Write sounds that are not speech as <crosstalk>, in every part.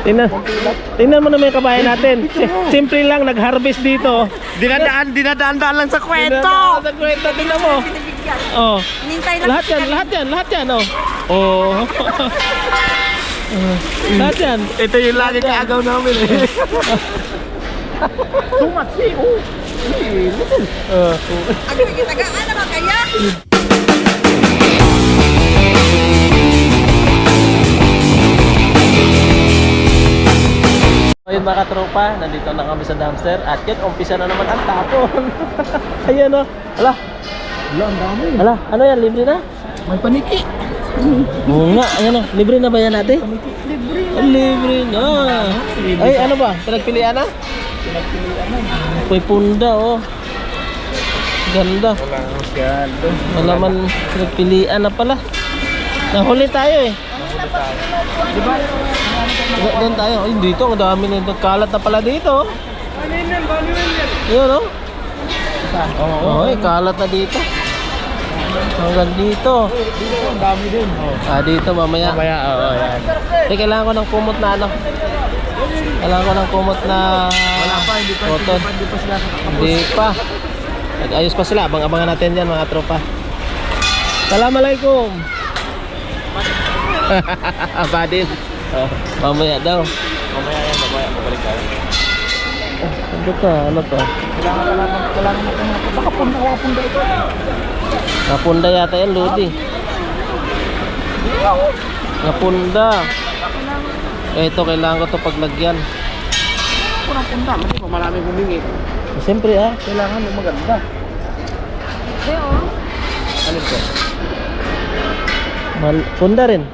Tingnan, tingnan mo naman yung kabayan natin. Si- Simple lang, nag-harvest dito. Dinadaan, dinadaan-daan lang sa kwento. Sa kwento, tingnan mo. Oh. Hinintay lang Lahat yan, lahat yan, lahat yan, oh. Oh. <laughs> lahat yan. Ito yung lagi kaagaw namin eh. <laughs> Tumatsi, oh. Oh. Ano ba kaya? Ayun mga tropa, nandito na kami sa dumpster at yun, umpisa na naman ang tapon. <laughs> Ayan o. Ala, Wala, ang dami. ala, ano yan, libre na? May paniki. Oo nga, ayan o, libre na ba yan ate? Libre. Ah, libre na. Ay, ano ba? Pinagpilian na? May punda oh. Ganda. Wala, masyado. Wala man pinagpilian na pala. Nahuli tayo eh. Diba? Do- Doon tayo. Ay, dito. Ang dami na nagkalat na pala dito. Ano yun yan? Ano yun yan? Yun oh. Saan? Oo, ay, kalat na dito. Hanggang dito. Dito, ang dami din. Oh. Ah, dito mamaya. Mamaya, oo, yan. Eh, kailangan ko ng kumot na ano. Kailangan ko ng kumot na Wala pa, hindi pa, hindi cotton. pa, hindi pa sila. Hindi pa. Nag-ayos pa sila. Abang-abangan natin yan mga tropa. Assalamualaikum. <laughs> Badin. Oh, mamaya daw. Mamaya yan, mamaya, babalik tayo. Ano to? Ano to? Kailangan, kailangan, kailangan natin mga baka punda, punda ito. Napunda yata yan, Lodi. Napunda. Eh, ito, kailangan ko to paglagyan. Kurang punda, hindi pa maraming humingi. Eh, Siyempre ah. Kailangan yung maganda. Ano ito? Mal punda rin.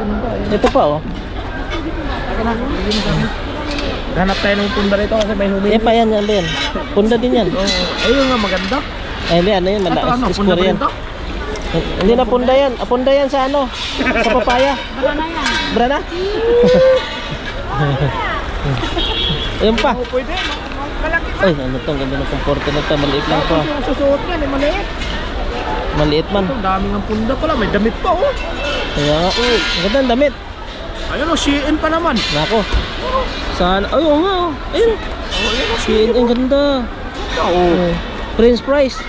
Eh. Ito pa oh. Hanap tayo ng punda rito kasi may humingi. Eh pa yan, yan, yan. Punda din yan. Oo. Ayun nga maganda. Eh, hindi, ano yan, Ito mala, ano, punda yan. ito? Hindi na punda yan. Ah, Punda yan sa ano? Sa papaya. Brana? <laughs> Ayun pa. Pwede. Malaki pa. Ay, ano to? Ang Ganda ng komporte na to. Maliit lang. Yung susuot yan, maliit. Maliit man. Ito, ang dami ng punda pala. May damit pa, oh. Kaya nga, oh, ang ganda ng damit. Ayun, oh, Shein pa naman. Nako. Saan? Ay, oo nga. Oh. Ayun. Oh, ayun, oh, Shein, ang ganda. Oo. Oh. Prince price.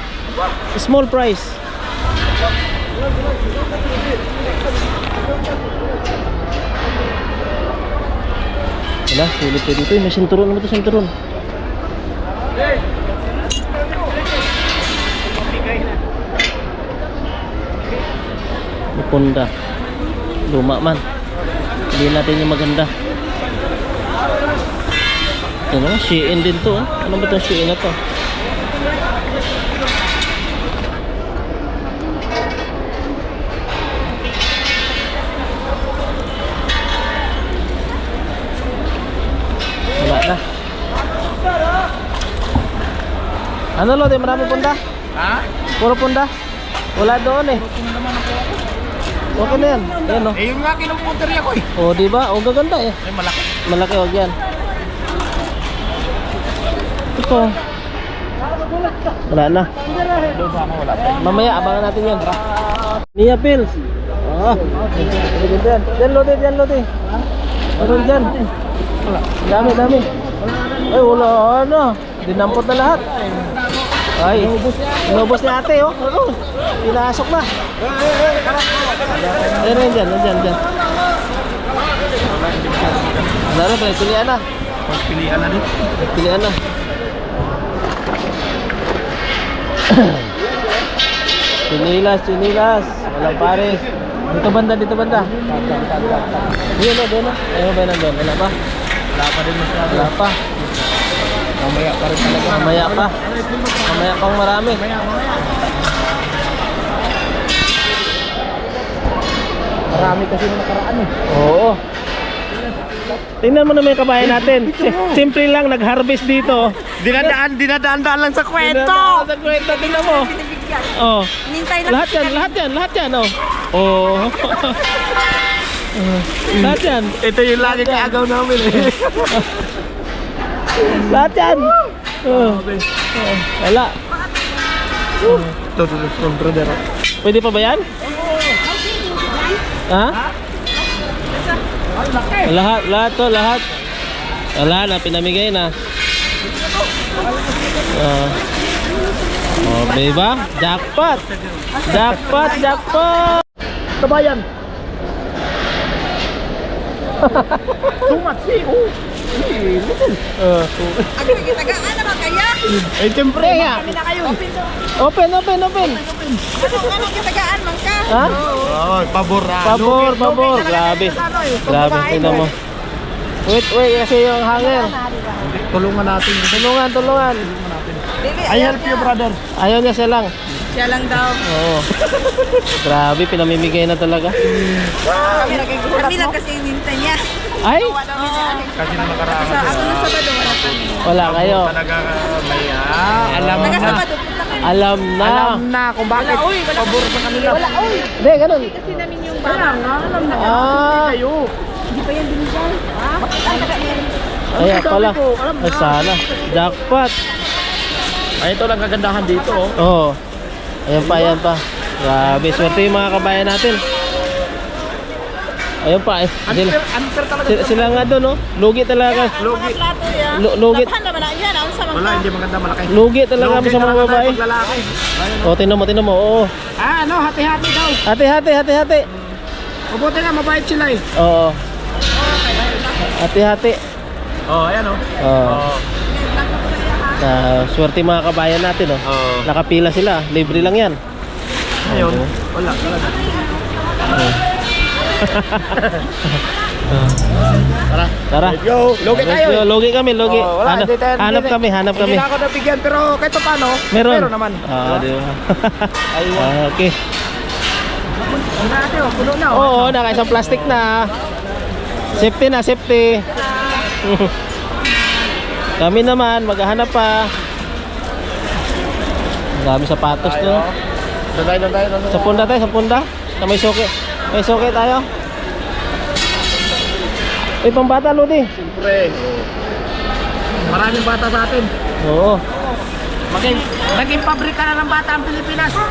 Small price. Wala, sulit kayo dito. eh. May sinturon naman ito, sinturon. May punda. Luma man. Hindi natin yung maganda. Ano, Shein din to. ah. Ano ba itong Shein na to? Wala na. Ano lo, di marami punda? Ha? Puro punda? Wala doon eh. Okay na yan. Ayan o. Eh, yun nga kinumputer ko eh. O, di ba? O, gaganda eh. Ay, malaki. Malaki wag yan. Ito. Wala na. Doon sa ako, wala. Mamaya, abangan natin yan. Nia Pills. Ah. Dyan, dyan. Dyan, Lodi. Dyan, Lodi. Meron dyan. Dami, dami. Ay, wala. Ano? Dinampot na lahat. Ay, inubos ni ate, oh. Ano? Pinasok na. Ayun, ayun, dyan, dyan, dyan. Laro, pinagpilian na. Pagpilian na din. Pilihan na. Chinilas, chinilas. Walang pares. Dito banda, dito banda. Yun na, doon na. Ayun ba nandun? Wala pa? Wala pa din masyado. Wala pa. Mamaya pa rin talaga. Mamaya pa. Mamaya pang marami. Mamaya, mamaya. Marami kasi nung nakaraan eh. Oo. Tingnan mo naman yung kabayan natin. Si- Simple lang, nag-harvest dito. Dinadaan, dinadaan-daan lang sa kwento. Dinadaan Sa kwento, tingnan mo. Binibigyan. Oh. Hinintay lang Lahat yan, lahat yan, lahat yan, oh. Oh. <laughs> lahat yan. Ito yung lagi kaagaw namin eh. <laughs> Lahat yan. Oh. Wala. Ito, ito, ito, brother. Pwede pa ba yan? Ha? Lahat, lahat to, lahat. Wala na, pinamigay na. Ah. oh, diba? Jackpot! Jackpot! Jackpot! Kabayan. <laughs> Too much eh. Oh. Uh, Ako nagkitagaan naman kaya. Eh, siyempre nga. open, open, open! Ano ka nagkitagaan man ka? Ha? Oh, pabor. Pabor, Lugit, pabor. Grabe. ano eh. Grabe, tingnan mo. Wait, wait, kasi yung hanger. Tulungan natin. Tulungan, tulungan. I help you, brother. Ayaw niya siya lang. Siya lang daw. Oo. <laughs> Grabe, pinamimigay na talaga. Kami, kami lang kasi hinintay niya. Ay, Kasi na nakaraan. Sa ako na Sabado, wala kami. wala kayo. Talaga may ah, alam Taga na. Sabado, punta kami. Alam na. Alam na kung bakit pabor sa kanila. Wala, oy. Hindi, ganun. Kasi namin yung bala. alam na. Ah, Kayo. Hindi pa yan binigay. Ha? Ang taga niya. kaya pala. Ay, sana. Jackpot. Ay, ito lang kagandahan dito. Oh. Oo. Oh. Ayan pa, ayan pa. Grabe, swerte yung mga kabayan natin. Ayun pa, eh. Sila, Unfair, unfair talaga. sila, sila nga doon, oh. Lugi talaga. Lugi. Mga plato yan. Lu- lugit. Labahan naman na yan. Ang sa Wala, mga. hindi maganda malaki. Lugi talaga kami sa mga talaga tayo babae. pag lalaki. O, oh, tinan mo, tinan mo. Oo. Ah, ano, hati-hati daw. Hati, hati, hati, hati. Mabuti nga, mabait sila eh. Oo. Hati, hati. Oh, ayan oh. Oo. Ah, swerte mga kabayan natin, oh. Oh. Nakapila sila. Libre lang yan. Oo. wala talaga. Tara. Tara. Let's go. Logi tayo. go. Logi kami, logi. Oh, wala, hanap, hindi tayo- hanap kami, hanap kami. Hindi na ako nabigyan, pero kahit pa paano, Meron. meron naman. Ah, di ba? <laughs> Ah, okay. Ano natin, oh, puno na. Oo, oh, naka isang plastic na. Safety na, safety. <laughs> Kami naman, maghahanap pa. Ang dami sapatos no. Doon doon tayo, doon tayo. Sa punda tayo, sa punda. Na may suki. May suki tayo. Uy, pambata, Lodi. Siyempre. Maraming bata sa atin. Oo. Maging, naging pabrika na ng bata ang Pilipinas. <laughs>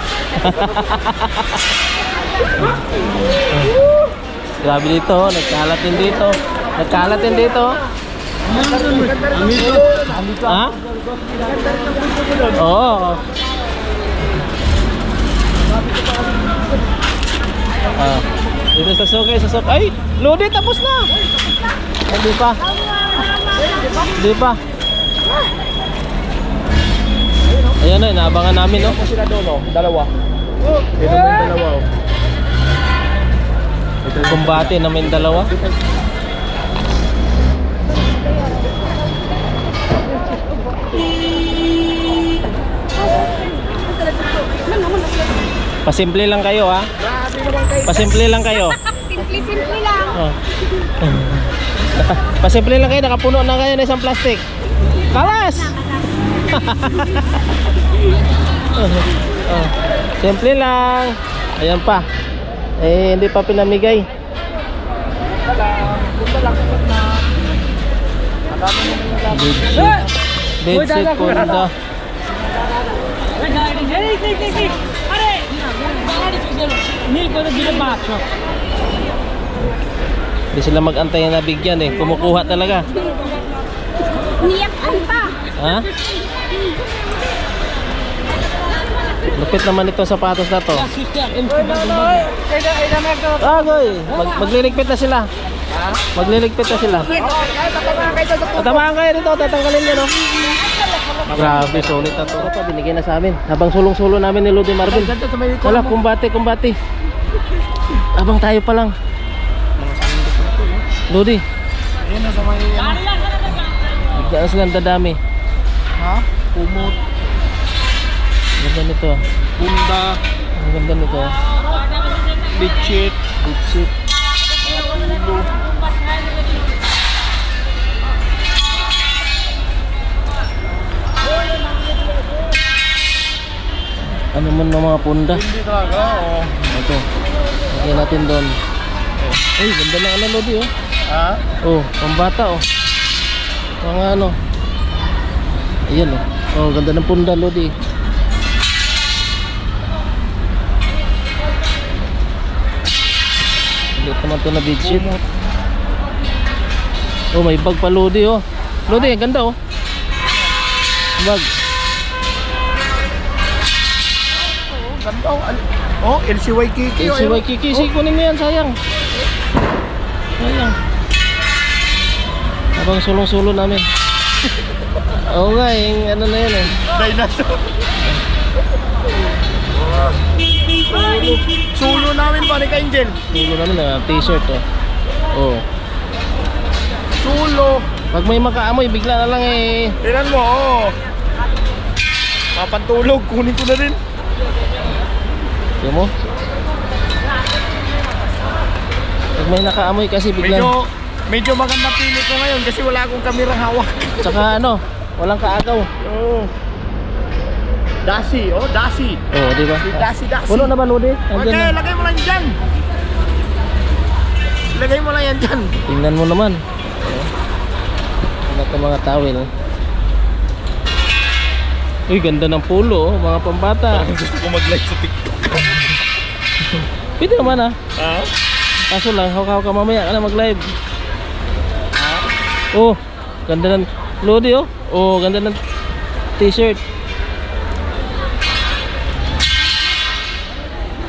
Grabe dito, oh. nagkalat din dito. Nagkalat din dito. Ha? Oo. Ah, dito sa suki, sa suki. Ay, Lodi, tapos na. Hindi pa. Hindi pa. Ayan na, inaabangan namin, no? Ako sila doon, oh. Dalawa. Ito mo yung dalawa, oh. Kumbate namin dalawa. <laughs> Pasimple lang kayo ha. Pasimple lang kayo. Simple-simple lang. Oh. <laughs> Pasimple lang kayo, nakapuno na kayo ng isang plastic. Kalas! <laughs> oh. Simple lang. Ayan pa. Eh, hindi pa pinamigay. Yung lang. Dead set. Dead set punda. Hindi sila mag-antay na bigyan eh. Kumukuha talaga. Niyak pa. Ha? Lupit naman itong sapatos na to. Agoy! Mag magliligpit na sila. Magliligpit na sila. Tatamaan kayo dito, tatanggalin nyo no? Grabe, sulit na to. Ito, binigay na sa amin. Habang sulong-sulo namin ni Lodi Marvin. Wala, kumbate, kumbate. Habang tayo pa lang. Lodi, Ayun na sa may... bigyan na silang dadami. Ha? Kumot. Ganda nito. Punda. Ang ganda nito. Bitchit. Good shit. Ano man ng mga punda? Hindi talaga, oh. Ito. Lagyan natin doon. Ay, ganda ng ano Lodi oh. Ha? Oh, pambata oh. Mga ano. Ayan oh. Oh, ganda ng punda Lodi. Ulit naman to na bedsheet. Oh, may bag pa Lodi oh. Lodi, ang ganda oh. Bag. Ganda oh. Oh, LCY Kiki. Eh, si Waikiki, si kunin mo yan, sayang. Sayang. Habang sulong-sulo namin. <laughs> Oo nga, yung ano na yun eh. Dinosaur. Sulo namin pa ni Ka-Angel. Sulo namin na t-shirt oh. Oh. Sulo. Pag may makaamoy, bigla na lang eh. Tingnan mo, oh. Papantulog, kunin ko na rin. Tignan mo. Pag may nakaamoy kasi bigla. Medyo, medyo maganda pili ko ngayon kasi wala akong kamerang hawak. Tsaka <laughs> ano, walang kaagaw. Oo. Dasi, oh, dasi. Oh, di ba? Si Dasi, Dasi. Puno na ba, Lodi? Okay, Andyan na. lagay mo lang dyan. Lagay mo lang yan dyan. Tingnan mo naman. Oh. Ano ito mga towel. Uy, ganda ng pulo, oh, mga pambata. gusto ko mag-live sa TikTok. Pwede naman ah. Ha? Kaso lang, hawak ka mamaya ka na mag-live. Oh, ganda ng Lodi oh. Oh, ganda ng t-shirt.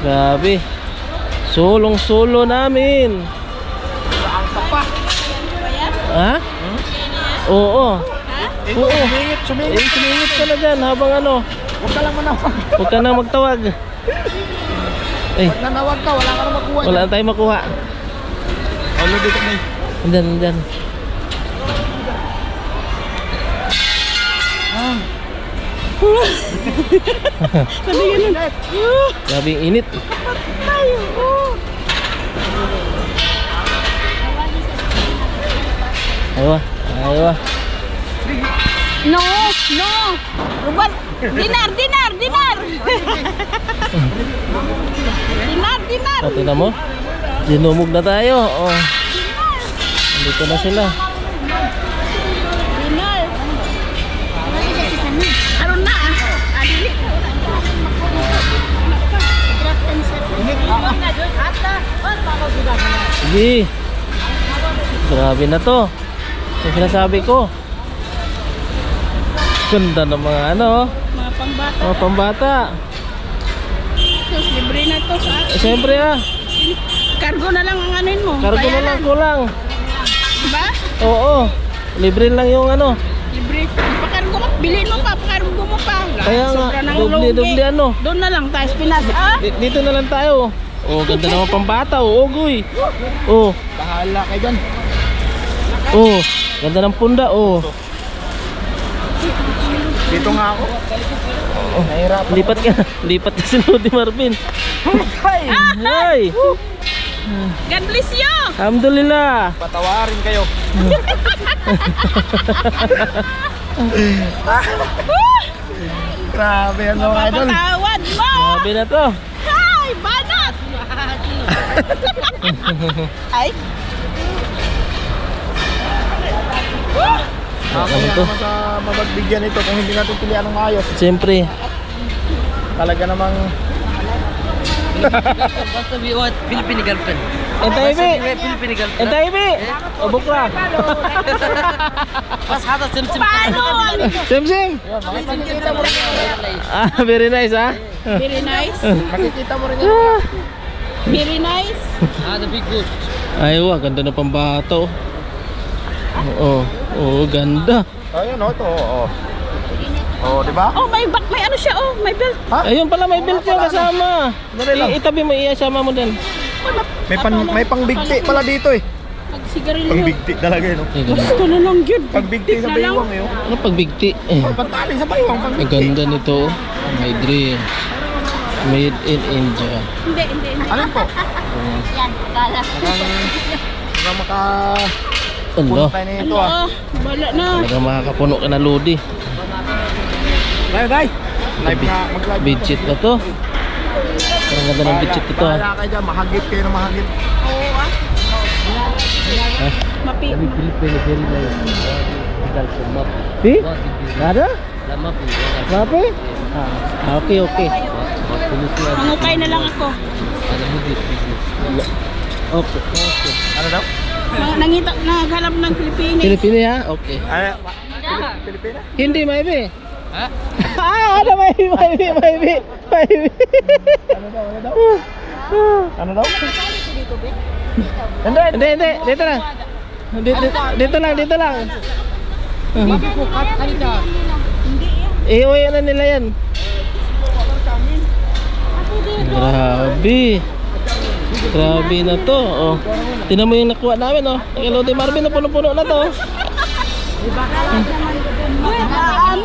Grabe. Sulong-sulo namin. Ang pa. Ha? Oo. Ito, Oo. sumingit, Eh, sumingit. sumingit ka na dyan habang ano. Huwag ka lang manawag. Huwag ka na magtawag. Eh, Pag nanawag ka, wala ka na makuha. wala na tayong makuha. <laughs> Ano dito na Andyan, andyan. Grabe yung init. Ayaw ah. Ayaw ah. No, no. Ruban, dinar, dinar, dinar. dinar, dinar. O, tingnan mo. Dinumog na tayo. Oh. Nandito na sila. Dinar. Karon na. ah. Adili. Sige. Grabe na to. Yung sinasabi ko. Ganda ng mga ano, oh. Pangbata. mga pambata. Sus, libre na to sa Eh, siyempre ah, Cargo na lang ang anin mo. kargo na lang kulang. Diba? Oo, libre lang yung ano. Libre. Pakargo mo. Bilhin mo pa. Pakargo mo pa. Kaya nga, Sobra ng doble, lugi. doble ano. Doon na lang tayo, Pinas. Ah? Di- Dito na lang tayo. Oh, ganda naman pambata. Oh, guy. Oh, Bahala ka dyan. oh, ganda ng punda. Oh, Dito nga ako. Oh, nahirap. lipat ka. <laughs> Lipat ka si Lodi Marvin. Hi! Ay, God bless you! alhamdulillah. Patawarin kayo. <laughs> Grabe ano mga idol. Mapatawad mo! Grabe na to. Ay, banat! <laughs> Ay, Ako Ano na to? naman sa mabagbigyan ito kung hindi natin pilihan ng maayos. Siyempre, Talaga namang <laughs> Basta we want Filipino girlfriend. Entay bi. Filipino girlfriend. Entay bi. O bukla. <laughs> Mas hata sim sim. paano? Sim sim. makikita mo rin yan. Ah, very nice ah. Very nice. Makikita mo rin. Very nice. Ah, the big good. Ay, wah, ganda pambato. Oo, oo, ganda. Ayun oh, ito. Oh, oh di ba? Oh, may back, may ano siya, oh, may belt. Ha? Ayun pala, may belt yung kasama. Dali lang. I- itabi mo, iasama mo din. May pan may pangbigti pala dito eh. Pagsigarilyo. Pangbigti talaga eh, no? Ay, ganda. Gusto na lang yun. Pagbigti sa Na lang. baywang eh. oh. Ano pagbigti? Eh, Oh, Pantali sa baywang, ang pagbigti. ganda nito. oh. My dream. Made in India. Hindi, hindi, hindi. Ano po? Yan, kala. Hanggang maka Ano? punta Ano, ah. oh, bala na. Talagang makakapuno ka na Lodi. Live, guys. Live na, mag-live. Bedsheet na to. Parang ganda ng bedsheet ito ah. Bahala kayo dyan, mahagip kayo na mahagip. Oo, ah. Ha? Mapi. Filipino very nice. Girlfriend map. Si? Nada? Lama po. Mapi? Ah, okay, okay. Mangukay na lang ako. Ano mo dito business. Okay. Ano daw? Nangita, naghanap ng Pilipino. Pilipino ya? Okay. Ano? Pilipina? Hindi, maybe. Ha? ah, ano, maybe, maybe, maybe, maybe. Ano daw? Ano daw? Ano daw? Hindi. Hindi, hindi, dito lang. Dito, dito lang, dito lang. Babi ko, kat kanita. Iuwi na nila yan. Grabe. Grabe na to. Oh. Tingnan mo yung nakuha namin, oh. Kay Lodi Marvin, na puno-puno na to. Matamaan.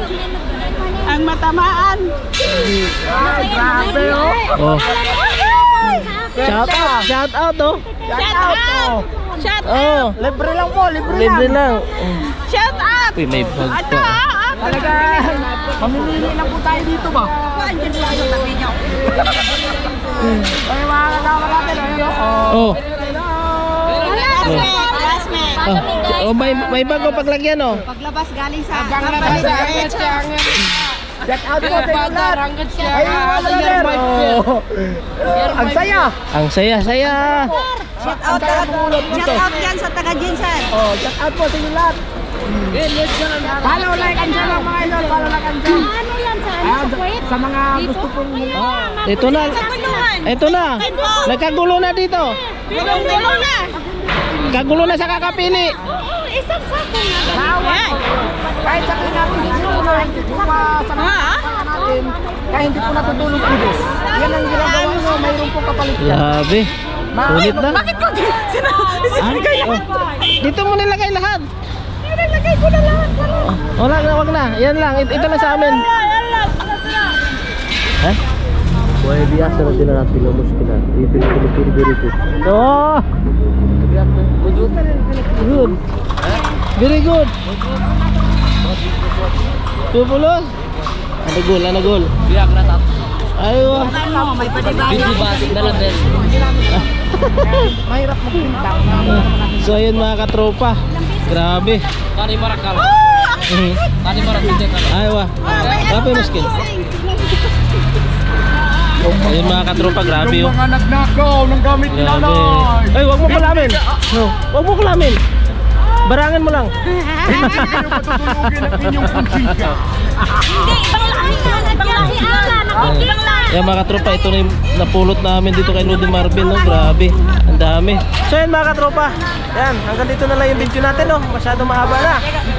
Ang matamaan. Grabe oh. Oh. Shout out, shout out, oh. Shout out! Shout out! Oh. Libre lang po, libre, Libre lang. lang. Oh. Shout out! Uy, may bag Ito pa. ah! Talaga. Mamimili lang po tayo dito ba? Andiyan lang sa tabi niyo. Ay, mga kasama natin. Ayun oh. Oh. Oh, oh may, may bago paglagyan, oh. Paglabas galing sa Paglabas galing Diretso. Check out po sa siya. Ayun brother. Ang saya. Ang saya-saya. Shout out Shout out yan sa taga Jinsan. Oh, check out po sa lahat. Follow, like, and share mga idol. Follow, like, and share. Sa Ah, sa mga gusto pong Ito na. Ito na. Nagkagulo na dito. Tulong-tulong na. Kagulo na sa kakapili. Oo, isang sako nga. kahit sa pa sa mga natin, kaya hindi po natutulog ubos. Yan ang ginagawa nyo, mayroon po kapalit. Grabe. Sulit na. Bakit ko? Ah, <laughs> oh. Dito mo nilagay lahat. Nilagay ko na lahat. Ah, Wala na, wag na. Yan lang. Ito, lang sa amin. Ha? Buhay biasa na din natin ng muskila. Ito yung pinipili very good. Oh! Good. Very good. Tubulos. Ano gol? Ano gol? Biyak na tap. Ayaw. Ano, may padibayo. Bidi basik dalam din. Mahirap magpinta. So ayun mga katropa. Grabe. Tani marakal. <laughs> Tani marak tidak kan. Ayaw muskin. Ayun mga katropa, grabe oh. mga nagnakaw ng gamit ni Grabe. nanay. Ay, wag mo kulamin. No, wag mo kulamin. Barangan mo lang. Hindi <laughs> kayo patutulugin ang inyong konsensya. Hindi, ibang lahat yan. Ibang yan. Ibang lahat. Yan mga katropa, ito na yung napulot namin dito kay Rudy Marvin, no? Grabe, ang dami. So yan mga katropa, yan, hanggang dito na lang yung video natin, no? Masyado mahaba na.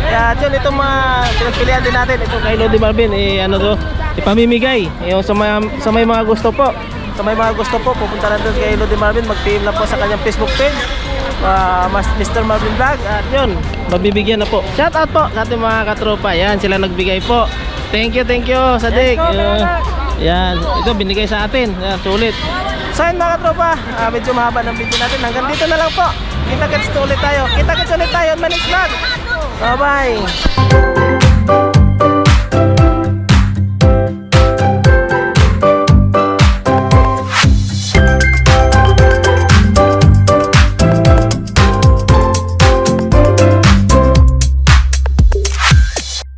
Kaya yun, ito mga pinagpilihan din natin, ito kay Rudy Marvin, eh ano to, ipamimigay. Yung sa, mga, sa may mga gusto po, sa may mga gusto po, pupunta na doon kay Rudy Marvin, mag-PM lang po sa kanyang Facebook page. Uh, Mr. Marvin Vlog at yun, mabibigyan na po. Shout out po sa ating mga katropa. Yan, sila nagbigay po. Thank you, thank you, Sadik. Uh, yan, ito binigay sa atin. Yan, sulit. So yun mga katropa, ah, medyo mahaba ng video natin. Hanggang dito na lang po. Kita-kits ulit tayo. Kita-kits ulit tayo on my next vlog. Bye-bye.